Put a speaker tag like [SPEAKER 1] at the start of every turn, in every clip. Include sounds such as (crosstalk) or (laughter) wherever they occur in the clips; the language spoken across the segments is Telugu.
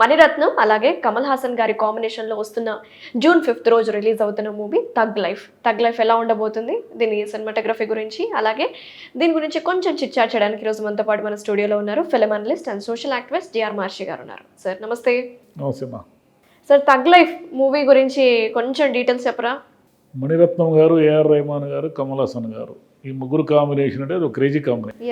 [SPEAKER 1] మణిరత్నం అలాగే కమల్ హాసన్ గారి కాంబినేషన్లో వస్తున్న జూన్ ఫిఫ్త్ రోజు రిలీజ్ అవుతున్న movie Thug Life Thug Life ఎలా ఉండబోతుంది? దీని సినిమాటోగ్రఫీ గురించి అలాగే దీని గురించి కొంచెం చిట్చాట్ చేయడానికి ఈరోజు మనతో పాటు మన స్టూడియోలో ఉన్నారు film analyst and social activist DR Maharshi గారు ఉన్నారు. సార్ నమస్తే. సార్ తగ్ లైఫ్ మూవీ గురించి కొంచెం డీటెయిల్స్ చెప్పరా?
[SPEAKER 2] మణిరత్నం గారు ఏఆర్ రెహమాన్ గారు కమల్ హాసన్ గారు. ఈ ముగ్గురు కాంబినేషన్ అంటే అది ఒక క్రేజీ కాంబినేషన్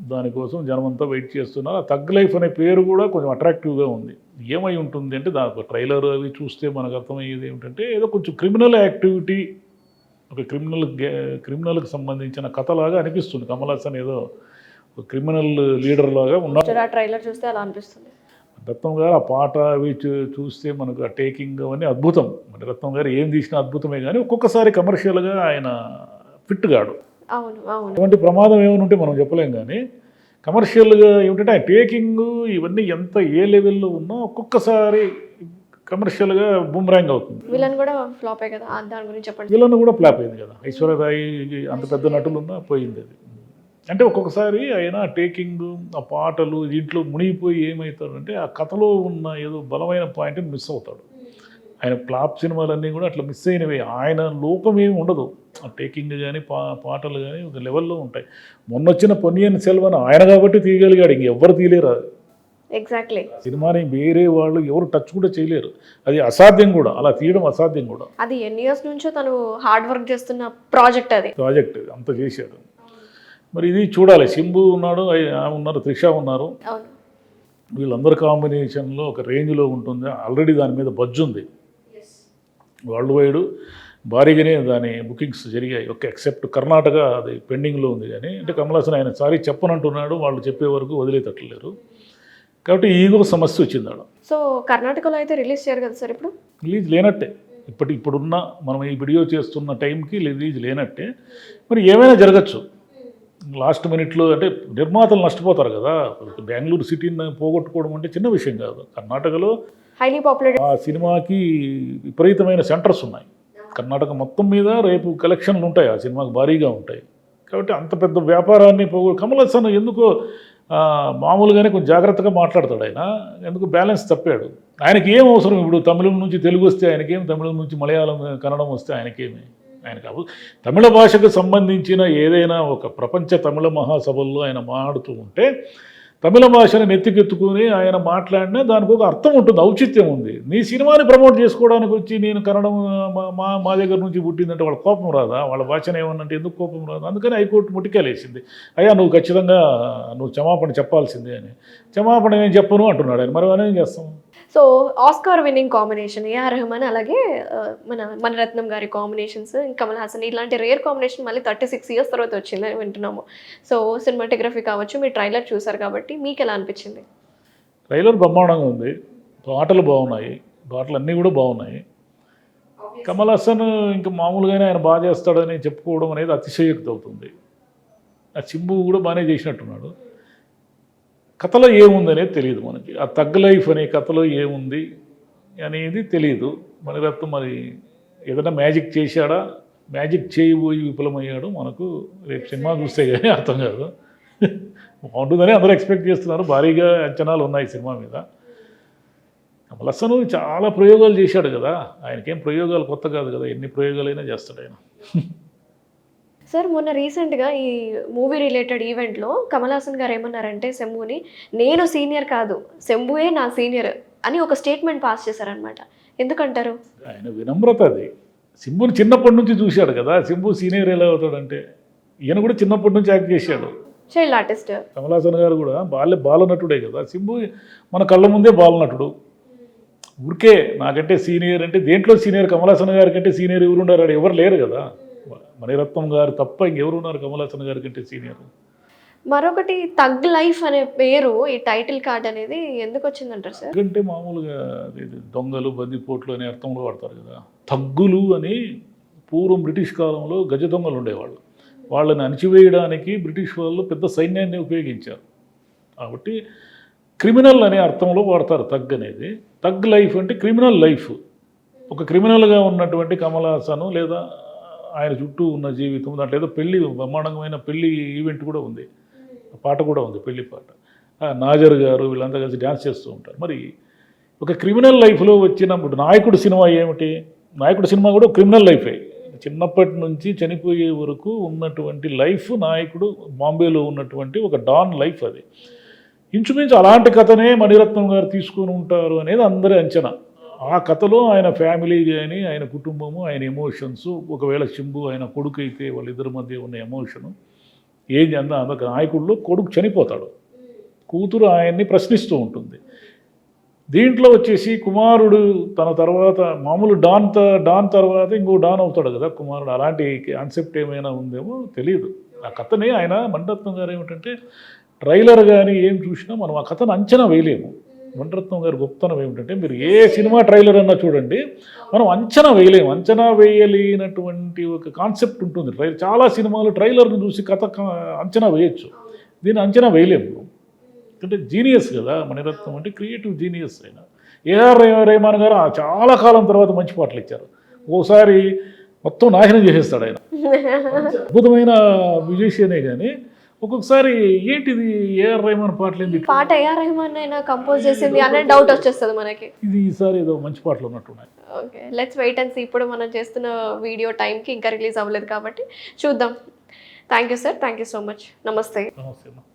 [SPEAKER 2] దానికోసం జనమంతా వెయిట్ చేస్తున్నారు. ఆ తగ్ లైఫ్ అనే పేరు కూడా కొంచెం అట్రాక్టివ్గా ఉంది. ఏమై ఉంటుంది అంటే దాని ట్రైలర్ అవి చూస్తే మనకు అర్థమయ్యేది ఏమిటంటే ఏదో కొంచెం క్రిమినల్ యాక్టివిటీ ఒక క్రిమినల్ క్రిమినల్కి సంబంధించిన కథలాగా అనిపిస్తుంది. కమల్ హాసన్ ఏదో ఒక క్రిమినల్ లీడర్ లాగా ఉన్నారు
[SPEAKER 1] ట్రైలర్ చూస్తే అలా అనిపిస్తుంది.
[SPEAKER 2] రత్నం గారు ఆ పాట అవి చూ- చూస్తే మనకు ఆ టేకింగ్ అవన్నీ అద్భుతం. మరి రత్నం గారు ఏం తీసినా అద్భుతమే కానీ ఒక్కొక్కసారి కమర్షియల్గా ఆయన ఫిట్
[SPEAKER 1] అవును
[SPEAKER 2] అటువంటి ప్రమాదం ఏమైనా ఉంటే మనం చెప్పలేం కానీ కమర్షియల్గా ఏమిటంటే ఆయన టేకింగ్ ఇవన్నీ ఎంత ఏ లెవెల్లో ఉన్నా ఒక్కొక్కసారి కమర్షియల్గా బూమరాంగ్ అవుతుంది.
[SPEAKER 1] విలన్ కూడా ఫ్లాపే కదా ఆ దాని గురించి చెప్పండి.
[SPEAKER 2] విలన్ కూడా ఫ్లాప్ అయింది కదా ఐశ్వర్యరాయి అంత పెద్ద నటులు ఉన్నా పోయింది అది. అంటే ఒక్కొక్కసారి ఆయన టేకింగ్ ఆ పాటలు దీంట్లో మునిగిపోయి ఏమవుతాడంటే ఆ కథలో ఉన్న ఏదో బలమైన పాయింట్ని మిస్ అవుతాడు. ఆయన ఫ్లాప్ సినిమాలన్నీ కూడా అట్లా మిస్ అయినవి. ఆయన లోకం ఏమి ఉండదు. ఆ టేకింగ్ కానీ పా పాటలు కానీ ఒక లెవెల్లో ఉంటాయి. మొన్న వచ్చిన పొన్నియన్ సెల్వన్ ఆయన కాబట్టి తీయగలిగాడు. ఇంకెవ్వరు తీయలేరు అది.
[SPEAKER 1] ఎగ్జాక్ట్లీ
[SPEAKER 2] సినిమాని వేరే వాళ్ళు ఎవరు టచ్ కూడా చేయలేరు. అది అసాధ్యం కూడా. అలా తీయడం అసాధ్యం కూడా.
[SPEAKER 1] అది ఎన్ని ఇయర్స్ నుంచో తను హార్డ్ వర్క్ చేస్తున్న ప్రాజెక్ట్ అది.
[SPEAKER 2] ప్రాజెక్ట్ అంత చేశాడు. మరి ఇది చూడాలి. సింబు ఉన్నాడు ఉన్నారు త్రిష ఉన్నారు. వీళ్ళందరి కాంబినేషన్లో ఒక రేంజ్లో ఉంటుంది. ఆల్రెడీ దాని మీద బజ్జు ఉంది. వరల్డ్ వైడ్ భారీగానే దాని బుకింగ్స్ జరిగాయి. ఒక ఎక్సెప్ట్ కర్ణాటక అది పెండింగ్లో ఉంది కానీ అంటే కమల్ హాసన్ ఆయన సారీ చెప్పనంటున్నాడు వాళ్ళు చెప్పే వరకు వదిలేటట్లేరు కాబట్టి ఈగో సమస్య వచ్చింది ఆడ.
[SPEAKER 1] సో కర్ణాటకలో అయితే రిలీజ్ చేయరు కదా సార్ ఇప్పుడు?
[SPEAKER 2] రిలీజ్ లేనట్టే. ఇప్పటి ఇప్పుడున్న మనం ఈ వీడియో చేస్తున్న టైంకి రిలీజ్ లేనట్టే. మరి ఏమైనా జరగచ్చు. లాస్ట్ మినిట్లో అంటే నిర్మాతలు నష్టపోతారు కదా. బెంగళూరు సిటీని పోగొట్టుకోవడం అంటే చిన్న విషయం కాదు. కర్ణాటకలో
[SPEAKER 1] హైలీ పాపులర్
[SPEAKER 2] ఆ సినిమాకి విపరీతమైన సెంటర్స్ ఉన్నాయి. కర్ణాటక మొత్తం మీద రేపు కలెక్షన్లు ఉంటాయి. ఆ సినిమాకి భారీగా ఉంటాయి. కాబట్టి అంత పెద్ద వ్యాపారాన్ని పోగొ కమల్ హాసన్ ఎందుకో మామూలుగానే కొంచెం జాగ్రత్తగా మాట్లాడతాడు ఆయన. ఎందుకు బ్యాలెన్స్ తప్పాడు. ఆయనకి ఏం అవసరం ఇప్పుడు? తమిళం నుంచి తెలుగు వస్తే ఆయనకేం? తమిళం నుంచి మలయాళం కన్నడం వస్తే ఆయనకేమి? ఆయన అవ- తమిళ భాషకు సంబంధించిన ఏదైనా ఒక ప్రపంచ తమిళ మహాసభల్లో ఆయన మాడుతూ ఉంటే తమిళ భాషను నెత్తికెత్తుకుని ఆయన మాట్లాడినా దానికి ఒక అర్థం ఉంటుంది ఔచిత్యం ఉంది. నీ సినిమాని ప్రమోట్ చేసుకోవడానికి వచ్చి నేను కన్నడం మా- మా మా దగ్గర నుంచి పుట్టిందంటే వాళ్ళ కోపం రాదా? వాళ్ళ భాషను ఏమన్నంటే ఎందుకు కోపం రాదు? అందుకని హైకోర్టు ముట్టికేలేసింది అయ్యా నువ్వు ఖచ్చితంగా నువ్వు క్షమాపణ చెప్పాల్సిందే అని. క్షమాపణ నేను చెప్పను అంటున్నాడు ఆయన. మరి మనం ఏం చేస్తాం?
[SPEAKER 1] So Oscar winning combination AR Rahman అలాగే మన మణిరత్నం గారి కాంబినేషన్స్ కమల్ హాసన్ ఇలాంటి రేర్ కాంబినేషన్ మళ్ళీ థర్టీ సిక్స్ ఇయర్స్ తర్వాత వచ్చిందని వింటున్నాము. సో సినిమాటోగ్రఫీ కావచ్చు మీరు ట్రైలర్ చూసారు కాబట్టి మీకు ఎలా అనిపించింది?
[SPEAKER 2] ట్రైలర్ బ్రహ్మాండంగా ఉంది. పాటలు బాగున్నాయి. పాటలు అన్నీ కూడా బాగున్నాయి. కమల్ హాసన్ ఇంకా మామూలుగానే ఆయన బాగా చేస్తాడని చెప్పుకోవడం అనేది అతిశయోక్తి అవుతుంది. ఆ చింబు కూడా బాగానే చేసినట్టున్నాడు. కథలో ఏముందనేది తెలియదు మనకి. ఆ తగ్ లైఫ్ అనే కథలో ఏముంది అనేది తెలియదు మణిరత్నం మరి ఏదైనా మ్యాజిక్ చేశాడా? మ్యాజిక్ చేయబోయి విఫలమయ్యాడు మనకు రేపు సినిమా చూస్తే కానీ అర్థం కాదు. బాగుంటుందని అందరూ ఎక్స్పెక్ట్ చేస్తున్నారు. భారీగా అంచనాలు ఉన్నాయి సినిమా మీద. కమల్ చాలా ప్రయోగాలు చేశాడు కదా. ఆయనకేం ప్రయోగాలు కొత్త కాదు కదా. ఎన్ని ప్రయోగాలైనా చేస్తాడు ఆయన.
[SPEAKER 1] సార్ మొన్న రీసెంట్గా ఈ మూవీ రిలేటెడ్ ఈవెంట్లో కమల్ హాసన్ గారు ఏమన్నారంటే శంభుని నేను సీనియర్ కాదు శంభుయే నా సీనియర్ అని ఒక స్టేట్మెంట్ పాస్ చేశారనమాట ఎందుకంటారు?
[SPEAKER 2] ఆయన వినమ్రత అది. సింబుని చిన్నప్పటి నుంచి చూశాడు కదా సింబు సీనియర్ ఎలా అవుతాడంటే ఈయన కూడా చిన్నప్పటి నుంచి యాక్ట్ చేశాడు.
[SPEAKER 1] Child artist.
[SPEAKER 2] కమల్ హాసన్ గారు కూడా బాల్య బాలనటుడే కదా సింబు మన కళ్ళ ముందే బాలనటుడు. ఊరికే నాకంటే సీనియర్ అంటే దేంట్లో సీనియర్? కమల్ హాసన్ గారి కంటే సీనియర్ ఎవరు ఉన్నారు ఎవరు లేరు కదా. మణిరత్నం గారు తప్ప ఇంకెవరు ఉన్నారు? కమల్ హాసన్ గారి కంటే సీనియర్.
[SPEAKER 1] మరొకటి తగ్ లైఫ్ అనే పేరు ఈ టైటిల్ కార్డ్ అనేది ఎందుకు వచ్చిందంటారు సార్?
[SPEAKER 2] ఎందుకంటే మామూలుగా దొంగలు బందిపోట్లు అనే అర్థంలో వాడతారు కదా. తగ్గులు అని పూర్వం బ్రిటిష్ కాలంలో గజ దొంగలు ఉండేవాళ్ళు. వాళ్ళని అణిచివేయడానికి బ్రిటిష్ వాళ్ళు పెద్ద సైన్యాన్ని ఉపయోగించారు. కాబట్టి క్రిమినల్ అనే అర్థంలో వాడతారు తగ్ అనేది. తగ్ లైఫ్ అంటే క్రిమినల్ లైఫ్. ఒక క్రిమినల్గా ఉన్నటువంటి కమల్ హాసన్ లేదా ఆయన చుట్టూ ఉన్న జీవితం దాంట్లో ఏదో పెళ్ళి బ్రహ్మాండమైన పెళ్ళి ఈవెంట్ కూడా ఉంది. పాట కూడా ఉంది పెళ్ళి పాట. నాజర్ గారు వీళ్ళంతా కలిసి డ్యాన్స్ చేస్తూ ఉంటారు. మరి ఒక క్రిమినల్ లైఫ్లో వచ్చినప్పుడు నాయకుడు సినిమా ఏమిటి? నాయకుడు సినిమా కూడా క్రిమినల్ లైఫే. చిన్నప్పటి నుంచి చనిపోయే వరకు ఉన్నటువంటి లైఫ్ నాయకుడు బాంబేలో ఉన్నటువంటి ఒక డాన్ లైఫ్ అది. ఇంచుమించు అలాంటి కథనే మణిరత్నం గారు తీసుకొని ఉంటారు అనేది అందరి అంచనా. ఆ కథలో ఆయన ఫ్యామిలీ కానీ ఆయన కుటుంబము ఆయన ఎమోషన్స్ ఒకవేళ శంభు ఆయన కొడుకు అయితే వాళ్ళిద్దరి మధ్య ఉన్న ఎమోషను ఏం అన్న అదొక నాయకుడిలో కొడుకు చనిపోతాడు. కూతురు ఆయన్ని ప్రశ్నిస్తూ ఉంటుంది. దీంట్లో వచ్చేసి కుమారుడు తన తర్వాత మామూలు డాన్ త- డాన్ తర్వాత ఇంకో డాన్ అవుతాడు కదా కుమారుడు. అలాంటి కాన్సెప్ట్ ఏమైనా ఉందేమో తెలియదు ఆ కథని ఆయన మండత్వం గారు ఏమిటంటే ట్రైలర్ కానీ ఏం చూసినా మనం ఆ కథను అంచనా వేయలేము. మణిరత్నం గారి గొప్పతనం ఏమిటంటే మీరు ఏ సినిమా ట్రైలర్ అన్నా చూడండి మనం అంచనా వేయలేము. అంచనా వేయలేనటువంటి ఒక కాన్సెప్ట్ ఉంటుంది. ట్రైలర్ చాలా సినిమాలు ట్రైలర్ను చూసి కథ అంచనా వేయచ్చు. దీన్ని అంచనా వేయలేము. అంటే జీనియస్ కదా మణిరత్నం అంటే క్రియేటివ్ జీనియస్ ఆయన ఏఆర్ రెహమాన్ గారు చాలా కాలం తర్వాత మంచి పాటలు ఇచ్చారు. ఓసారి మొత్తం నాశనం చేసేస్తాడు ఆయన. (laughs) అద్భుతమైన మ్యూజిషియనే కానీ ఒక్కొక్కసారి ఏంటిది ఏఆర్ రెహమాన్ పాటలు
[SPEAKER 1] పాట ఏఆర్ రెహమాన్ అయినా కంపోజ్ చేసింది అనే డౌట్ వచ్చేస్తుంది మనకి.
[SPEAKER 2] ఇది ఈసారి ఏదో మంచి పాటలు ఉన్నట్టున్నాయి
[SPEAKER 1] okay let's wait and see ఇప్పుడు మనం చేస్తున్న వీడియో టైంకి ఇంకా రిలీజ్ అవ్వలేదు కాబట్టి చూద్దాం. Thank you sir thank you so much నమస్తే
[SPEAKER 2] నమస్తే.